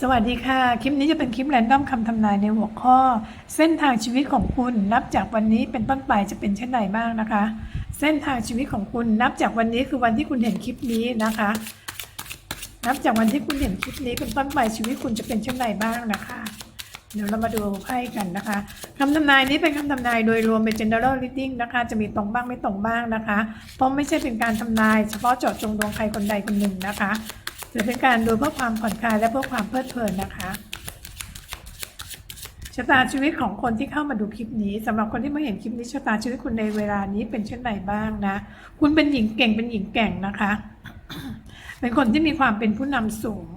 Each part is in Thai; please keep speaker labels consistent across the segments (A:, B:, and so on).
A: สวัสดีค่ะ คลิปนี้จะเป็นคลิปแรนดอมคำทำนายในหัวข้อ เส้นทางชีวิตของคุณนับจากวันนี้เป็นต้นไปจะเป็นเช่นไรบ้างนะคะ เส้นทางชีวิตของคุณนับจากวันนี้คือวันที่คุณเห็นคลิปนี้นะคะ นับจากวันที่คุณเห็นคลิปนี้เป็นต้นไปชีวิตคุณจะเป็นเช่นไรบ้างนะคะ เดี๋ยวเรามาดูไพ่กันนะคะคำทำนายนี้เป็นคำทำนายโดยรวมเป็น general reading นะคะ จะมีตรงบ้างไม่ตรงบ้างนะคะ เพราะไม่ใช่เป็นการทำนาย เฉพาะเจาะจงดวงใครคนใดคนหนึ่งนะคะ หรือเป็นการดูเพื่อความผ่อนคลายและเพื่อความเพลิดเพลินนะคะชะตาชีวิตของคนที่เข้ามาดูคลิปนี้สำหรับคนที่มาเห็นคลิปนี้ชะตาชีวิตคุณในเวลานี้เป็นเช่นไรบ้างนะ คุณเป็นหญิงเก่งเป็นหญิงแกร่งนะคะ เป็นคนที่มีความเป็นผู้นำสูง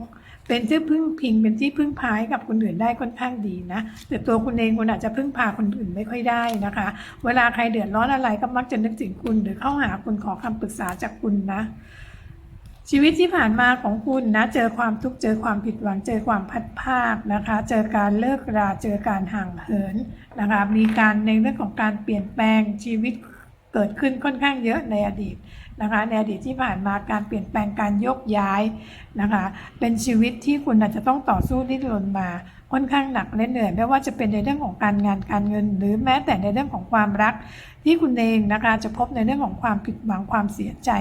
A: เป็นที่พึ่งพิงเป็นที่พึ่งพาให้กับคนอื่นได้ค่อนข้างดีนะแต่ตัวคุณเองคุณอาจจะพึ่งพาคนอื่นไม่ค่อยได้นะคะ เวลาใครเดือดร้อนอะไรก็มักจะนึกถึงคุณ หรือเข้าหาคุณขอคำปรึกษาจากคุณนะ ชีวิตที่ผ่านมาของคุณนะ เจอความทุกข์เจอความผิดหวังเจอความพัดภาคนะคะ เจอการเลิกราเจอการห่างเหินนะคะมีการในเรื่องของการเปลี่ยนแปลงชีวิตเกิดขึ้นค่อนข้างเยอะในอดีตนะคะในอดีตที่ผ่านมาการเปลี่ยนแปลงการยกย้ายนะคะเป็นชีวิตที่คุณอาจจะต้องต่อสู้ดิ้นรนมาค่อนข้างหนักและเหนื่อยไม่ว่าจะเป็นในเรื่องของการงานการเงิน หรือแม้แต่ในเรื่องของความรัก ที่คุณเองนะคะจะพบในเรื่องของความผิดหวังความเสียใจ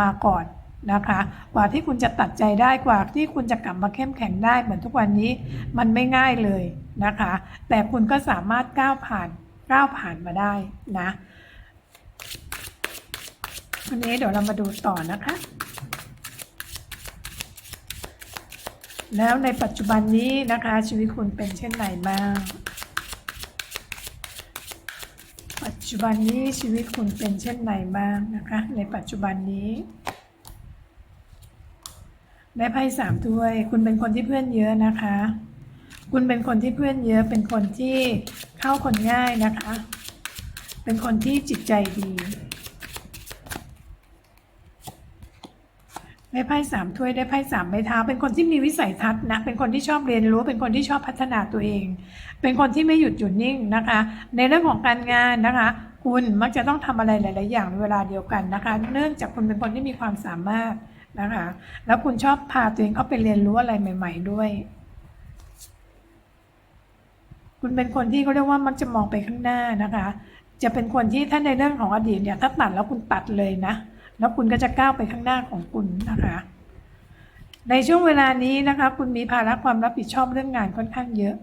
A: มาก่อน นะคะ กว่าที่คุณจะตัดใจได้กว่าที่คุณจะกลับมาเข้มแข็งได้เหมือนทุกวันนี้มันไม่ง่ายเลยนะคะ แต่คุณก็สามารถก้าวผ่านก้าวผ่านมาได้นะวันนี้เดี๋ยวเรามาดูต่อนะคะ แล้วในปัจจุบันนี้นะคะ ชีวิตคุณเป็นเช่นไรบ้าง ปัจจุบันนี้ชีวิตคุณเป็นเช่นไรบ้างนะคะ ในปัจจุบันนี้ ได้ไพ่สามถ้วย คุณเป็นคนที่เพื่อนเยอะนะคะ คุณเป็นคนที่เพื่อนเยอะ เป็นคนที่เข้าคนง่ายนะคะ เป็นคนที่จิตใจดี ได้ไพ่สามถ้วย ได้ไพ่สามไม้เท้า เป็นคนที่มีวิสัยทัศน์นะ เป็นคนที่ชอบเรียนรู้ เป็นคนที่ชอบพัฒนาตัวเอง เป็นคนที่ไม่หยุดหยุดนิ่งนะคะ ในเรื่องของการงานนะคะคุณมักจะต้องทำอะไรหลาย ๆ อย่างในเวลาเดียวกันนะคะ เนื่องจากคุณเป็นคนที่มีความสามารถ นะคะ แล้วคุณชอบพาตัวเองเข้าไปเรียนรู้อะไรใหม่ ๆ ด้วย คุณเป็นคนที่เขาเรียกว่ามักจะมองไปข้างหน้านะคะ จะเป็นคนที่ถ้าในเรื่องของอดีตเนี่ยถ้าตัดแล้วคุณตัดเลยนะ แล้วคุณก็จะก้าวไปข้างหน้าของคุณนะคะในช่วงเวลานี้นะคะคุณมีภาระความรับผิดชอบเรื่องงานค่อนข้างเยอะ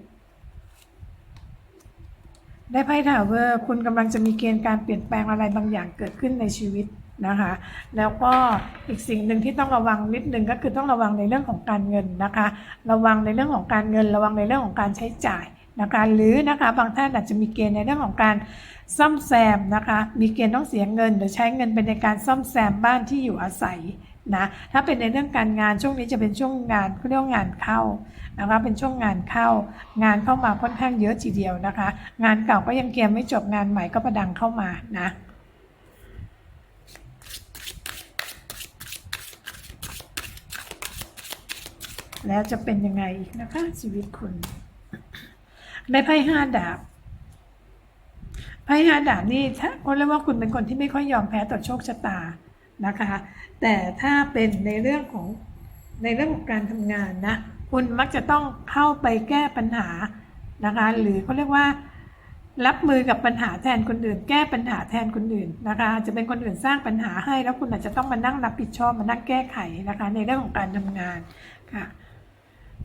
A: ได้ไพ่ถาวเวอร์คุณกำลังจะมีเกณฑ์การเปลี่ยนแปลงอะไรบางอย่างเกิดขึ้นในชีวิต นะคะ แล้วก็อีกสิ่งหนึ่งที่ต้องระวังนิดนึงก็คือต้องระวังในเรื่องของการเงินนะคะ ระวังในเรื่องของการเงิน ระวังในเรื่องของการใช้จ่ายนะคะหรือนะคะบางท่านอาจจะมีเกณฑ์ในเรื่องของการซ่อมแซมนะคะมีเกณฑ์ต้องเสียเงิน หรือใช้เงินเป็นในการซ่อมแซมบ้านที่อยู่อาศัยนะถ้าเป็นในเรื่องการงานช่วงนี้จะเป็นช่วงงานเขาเรียกว่างานเข้านะคะเป็นช่วงงานเข้า งานเข้ามาค่อนข้างเยอะทีเดียวนะคะ งานเก่าก็ยังเกียร์ไม่จบงานใหม่ก็ประดังเข้ามานะ แล้วจะเป็นยังไงอีกนะคะ ชีวิตคุณได้ไพ่ห้าดาบไพ่ห้าดาบนี่ถ้าคนเรียกว่าคุณเป็นคนที่ไม่ค่อยยอมแพ้ต่อโชคชะตานะคะ แต่ถ้าเป็นในเรื่องของในเรื่องของการทำงานนะคุณมักจะต้องเข้าไปแก้ปัญหานะคะ หรือเขาเรียกว่า รับมือกับปัญหาแทนคนอื่น แก้ปัญหาแทนคนอื่นนะคะจะเป็นคนอื่นสร้างปัญหาให้ แล้วคุณอาจจะต้องมานั่งรับผิดชอบมานั่งแก้ไขนะคะ ในเรื่องของการทำงานค่ะ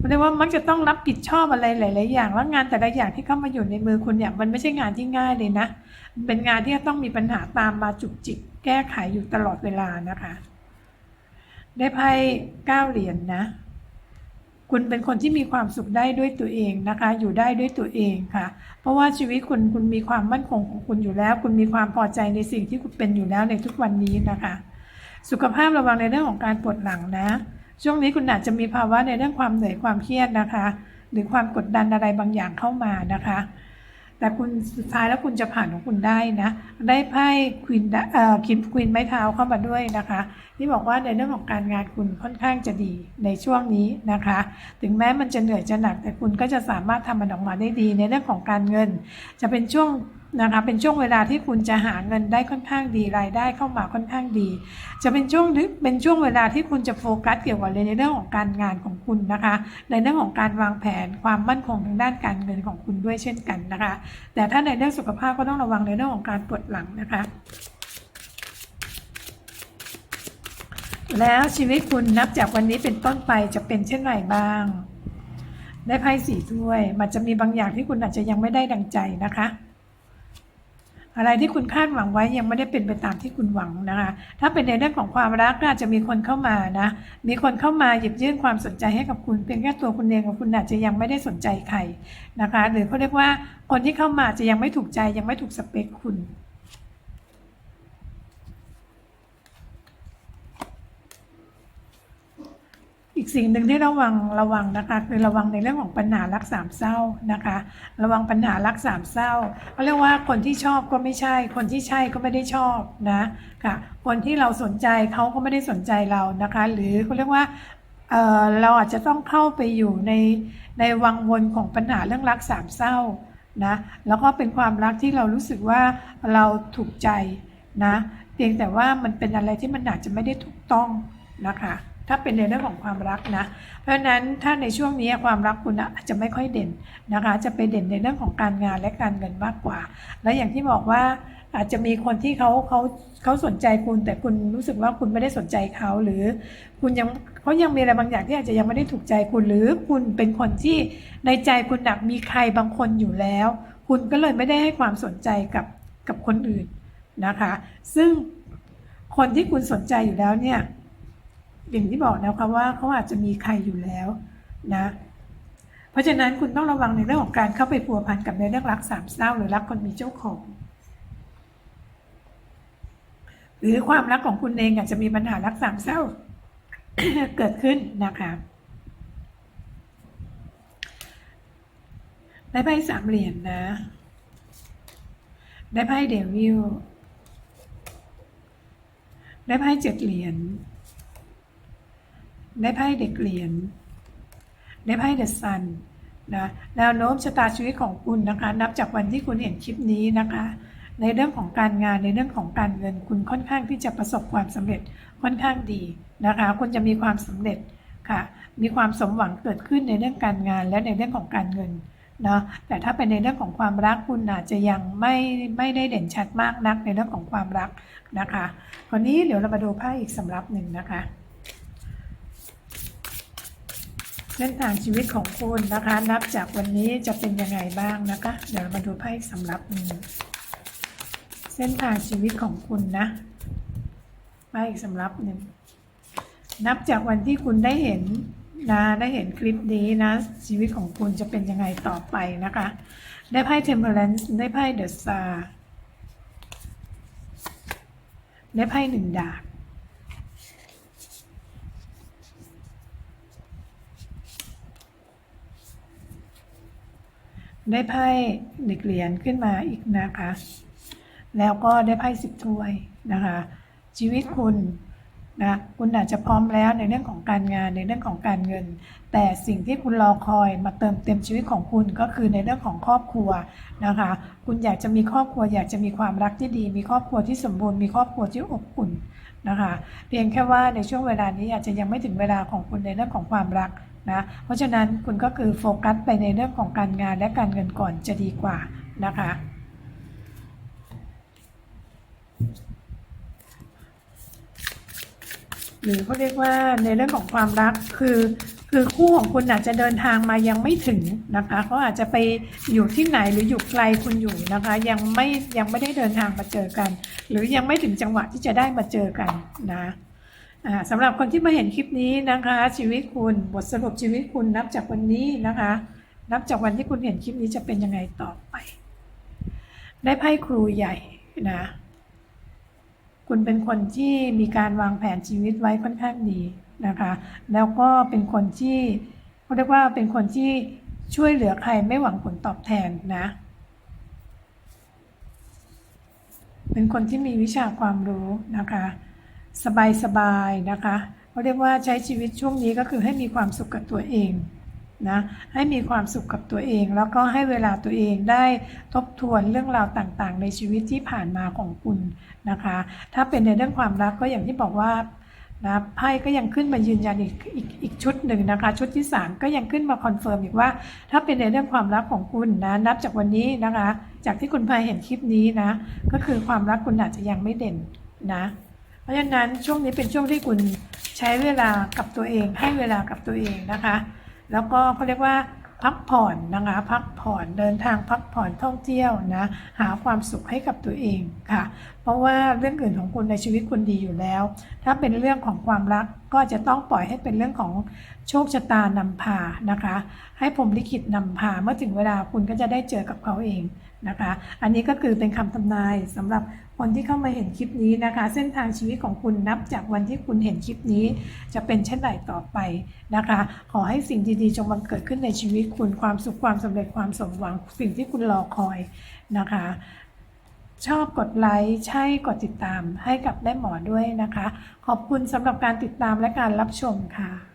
A: เรียกว่ามักจะต้องรับผิดชอบอะไรหลาย ๆ อย่าง แล้วงานแต่ละอย่างที่เข้ามาอยู่ในมือคุณเนี่ย มันไม่ใช่งานที่ง่ายเลยนะมันเป็นงานที่ต้องมีปัญหาตามมาจุกจิก แก้ไขอยู่ตลอดเวลานะคะ ได้ไพ่เก้าเหรียญนนะ คุณเป็นคนที่มีความสุขได้ด้วยตัวเองนะคะ อยู่ได้ด้วยตัวเองค่ะ เพราะว่าชีวิตคุณคุณมีความมั่นคงของคุณอยู่แล้ว คุณมีความพอใจในสิ่งที่คุณเป็นอยู่แล้วในทุกวันนี้นะคะ สุขภาพระวังในเรื่องของการปวดหลังนะ ช่วงนี้คุณอาจจะมีภาวะในเรื่องความเหนื่อยความเครียดนะคะ หรือความกดดันอะไรบางอย่างเข้ามานะคะ แต่คุณสุดท้ายแล้วคุณจะผ่านของคุณได้นะ ได้ไพ่ควินเอ่อคินควินไม้เท้าเข้ามาด้วยนะคะ ที่บอกว่าในเรื่องของการงานคุณค่อนข้างจะดีในช่วงนี้นะคะ ถึงแม้มันจะเหนื่อยจะหนัก แต่คุณก็จะสามารถทำมันออกมาได้ดี ในเรื่องของการเงิน จะเป็นช่วงนะคะเป็นช่วงเวลาที่คุณจะหาเงินได้ค่อนข้างดีรายได้เข้ามาค่อนข้างดี จะเป็นช่วงเป็นช่วงเวลาที่คุณจะโฟกัสเกี่ยวกับในเรื่องของการงานของคุณนะคะ ในเรื่องของการวางแผนความมั่นคงทางด้านการเงินของคุณด้วยเช่นกันนะคะ แต่ถ้าในเรื่องสุขภาพก็ต้องระวังในเรื่องของการปวดหลังนะคะ แล้วชีวิตคุณนับจากวันนี้เป็นต้นไปจะเป็นเช่นไรบ้าง ได้ไพ่สี่ถ้วย มันจะมีบางอย่างที่คุณอาจจะยังไม่ได้ดังใจนะคะ อะไรที่คุณคาดหวังไว้ยังไม่ได้เป็นไปตามที่คุณหวังนะคะ ถ้าเป็นในเรื่องของความรักก็อาจจะมีคนเข้ามานะ มีคนเข้ามาหยิบยื่นความสนใจให้กับคุณเพียงแค่ตัวคุณเองกับคุณอาจจะยังไม่ได้สนใจใครนะคะ หรือเขาเรียกว่าคนที่เข้ามาจะยังไม่ถูกใจยังไม่ถูกสเปคคุณ อีกสิ่งหนึ่งที่ระวังระวังนะคะคือระวังในเรื่องของปัญหารักสามเศร้านะคะ ระวังปัญหารักสามเศร้าเขาเรียกว่าคนที่ชอบก็ไม่ใช่ คนที่ใช่ก็ไม่ได้ชอบนะค่ะคนที่เราสนใจเขาก็ไม่ได้สนใจเรานะคะ หรือเขาเรียกว่าเออเราอาจจะต้องเข้าไปอยู่ในในวังวนของปัญหาเรื่องรักสามเศร้านะแล้วก็เป็นความรักที่เรารู้สึกว่าเราถูกใจนะเพียงแต่ว่ามันเป็นอะไรที่มันอาจจะไม่ได้ถูกต้องนะคะ ถ้าเป็นในเรื่องของความรักนะ เพราะฉะนั้นถ้าในช่วงนี้ความรักคุณอาจจะไม่ค่อยเด่นนะคะ จะไปเด่นในเรื่องของการงานและการเงินมากกว่า และอย่างที่บอกว่าอาจจะมีคนที่เขาเขาเขาสนใจคุณ แต่คุณรู้สึกว่าคุณไม่ได้สนใจเขาหรือ คุณยังเขายังมีอะไรบางอย่างที่อาจจะยังไม่ได้ถูกใจคุณหรือคุณเป็นคนที่ในใจคุณหนักมีใครบางคนอยู่แล้ว คุณก็เลยไม่ได้ให้ความสนใจกับกับคนอื่นนะคะ ซึ่งคนที่คุณสนใจอยู่แล้วเนี่ย อย่างที่บอกนะคะว่าเขาอาจจะมีใครอยู่แล้วนะ เพราะฉะนั้นคุณต้องระวังในเรื่องของการเข้าไปพัวพันกับในเรื่องรักสามเศร้าหรือรักคนมีเจ้าของ หรือความรักของคุณเองอาจจะมีปัญหารักสามเศร้าเกิดขึ้นนะคะได้ไพ่สามเหรียญนะได้ไพ่เดวิลได้ไพ่เจ็ดเหรียญ ได้ไพ่เด็กเหรียญได้ไพ่เดอะซันนะแนวโน้มชะตาชีวิตของคุณนะคะ นับจากวันที่คุณเห็นคลิปนี้นะคะ ในเรื่องของการงานในเรื่องของการเงินคุณค่อนข้างที่จะประสบความสำเร็จค่อนข้างดีนะคะ คุณจะมีความสำเร็จค่ะ มีความสมหวังเกิดขึ้นในเรื่องการงานและในเรื่องของการเงินเนาะแต่ถ้าเป็นในเรื่องของความรักคุณอาจจะยังไม่ไม่ได้เด่นชัดมากนักในเรื่องของความรักนะคะคราวนี้เดี๋ยวเรามาดูไพ่อีกสำรับหนึ่งนะคะ เส้นทางชีวิตของคุณนะคะ นับจากวันนี้จะเป็นยังไงบ้างนะคะ เดี๋ยวมาดูไพ่สำหรับเส้นทางชีวิตของคุณนะไพ่สำหรับหนึ่งนับจากวันที่คุณได้เห็นนะได้เห็นคลิปนี้นะ ชีวิตของคุณจะเป็นยังไงต่อไปนะคะ ได้ไพ่ Temperance ได้ไพ่ The Star ได้ไพ่หนึ่งดาบ ได้ไพ่เด็กเหรียญขึ้นมาอีกนะคะ แล้วก็ได้ไพ่สิบถ้วยนะคะ ชีวิตคุณนะคุณอาจจะพร้อมแล้วในเรื่องของการงานในเรื่องของการเงิน แต่สิ่งที่คุณรอคอยมาเติมเต็มชีวิตของคุณก็คือในเรื่องของครอบครัวนะคะ คุณอยากจะมีครอบครัว อยากจะมีความรักที่ดี มีครอบครัวที่สมบูรณ์มีครอบครัวที่อบอุ่นนะคะ เพียงแค่ว่าในช่วงเวลานี้อาจจะยังไม่ถึงเวลาของคุณในเรื่องของความรัก นะเพราะฉะนั้นคุณก็คือโฟกัสไปในเรื่องของการงานและการเงินก่อนจะดีกว่านะคะหรือเขาเรียกว่าในเรื่องของความรักคือคือคู่ของคุณอาจจะเดินทางมายังไม่ถึงนะคะเขาอาจจะไปอยู่ที่ไหนหรืออยู่ไกลคุณอยู่นะคะ ยังไม่ยังไม่ได้เดินทางมาเจอกัน หรือยังไม่ถึงจังหวะที่จะได้มาเจอกันนะ สำหรับคนที่มาเห็นคลิปนี้นะคะ ชีวิตคุณบทสรุปชีวิตคุณนับจากวันนี้นะคะ นับจากวันที่คุณเห็นคลิปนี้จะเป็นยังไงต่อไป ได้ไพ่ครูใหญ่นะคุณเป็นคนที่มีการวางแผนชีวิตไว้ค่อนข้างดีนะคะ แล้วก็เป็นคนที่เขาเรียกว่าเป็นคนที่ช่วยเหลือใครไม่หวังผลตอบแทนนะ เป็นคนที่มีวิชาความรู้นะคะ สบายๆนะคะเขาเรียกว่าใช้ชีวิตช่วงนี้ก็คือให้มีความสุขกับตัวเองนะให้มีความสุขกับตัวเอง แล้วก็ให้เวลาตัวเองได้ทบทวนเรื่องราวต่างๆ ในชีวิตที่ผ่านมาของคุณนะคะ ถ้าเป็นในเรื่องความรักก็อย่างที่บอกว่านะไพ่ก็ยังขึ้นมายืนยันอีกอีกอีกชุดหนึ่งนะคะ ชุดที่ 3 ก็ยังขึ้นมาคอนเฟิร์มอีกว่า ถ้าเป็นในเรื่องความรักของคุณนะนับจากวันนี้นะคะ จากที่คุณพายเห็นคลิปนี้นะ ก็คือความรักคุณอาจจะยังไม่เด่นนะ ราะฉะนั้นช่วงนี้เป็นช่วงที่คุณใช้เวลากับตัวเอง ให้เวลากับตัวเองนะคะ แล้วก็เขาเรียกว่าพักผ่อนนะคะพักผ่อนเดินทางพักผ่อนท่องเที่ยวนะหาความสุขให้กับตัวเองค่ะ เพราะว่าเรื่องอื่นของคุณในชีวิตคุณดีอยู่แล้ว ถ้าเป็นเรื่องของความรักก็จะต้องปล่อยให้เป็นเรื่องของโชคชะตานำพานะคะ ให้ผมลิขิตนำพาเมื่อถึงเวลาคุณก็จะได้เจอกับเขาเอง นะคะ อันนี้ก็คือเป็นคำทำนายสำหรับคนที่เข้ามาเห็นคลิปนี้นะคะ เส้นทางชีวิตของคุณนับจากวันที่คุณเห็นคลิปนี้ จะเป็นเช่นไรต่อไปนะคะ ขอให้สิ่งดีๆจงบังเกิดขึ้นในชีวิตคุณความสุขความสำเร็จความสมหวังสิ่งที่คุณรอคอยนะคะ ชอบกดไลค์ใช่กดติดตามให้กับแม่หมอด้วยนะคะ ขอบคุณสำหรับการติดตามและการรับชมค่ะ